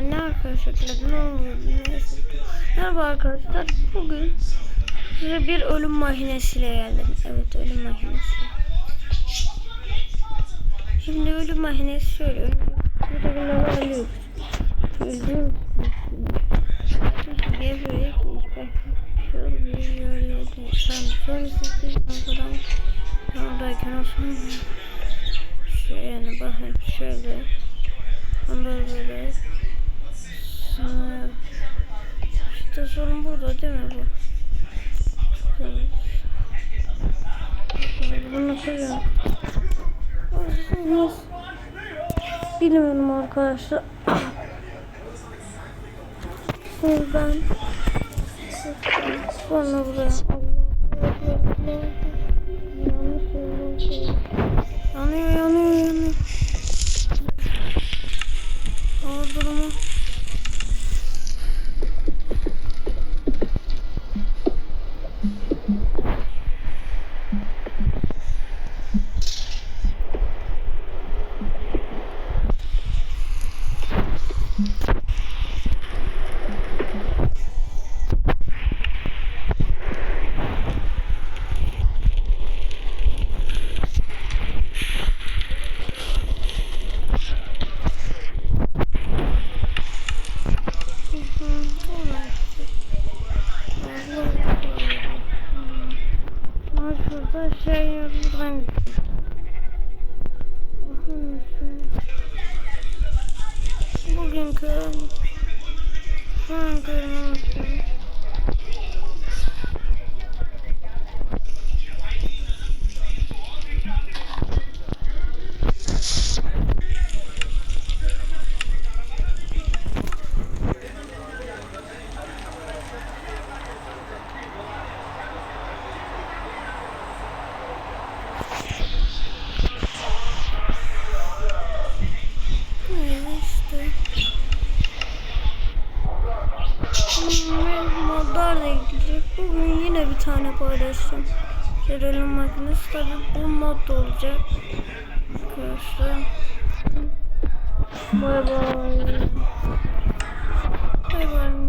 ne arkadaşlar ne oldu neyse. Merhaba arkadaşlar bugün size bir ölüm makinesiyle geldim. Evet ölüm makinesi. Şimdi ölüm makinesi şöyle. Burada bunları alıyoruz. Diye böyle şöyle Tamam sonra sizi arkadan yoldayken olsun. Şöyle yani bakın şöyle. Ondan böyle. Sonra işte sorun burada değil mi bu? Bunu koyuyorum. Nasıl? Bilmiyorum arkadaşlar. Buradan sonra buraya Allah yanlış yanıyor. Şurada şey buradan Bugünkü şu an görüntü da gidecek. Bugün yine bir tane paylaşacağım. Serialin makinesi tabi bu mod olacak. Arkadaşlar. Bay bay. Bay bay.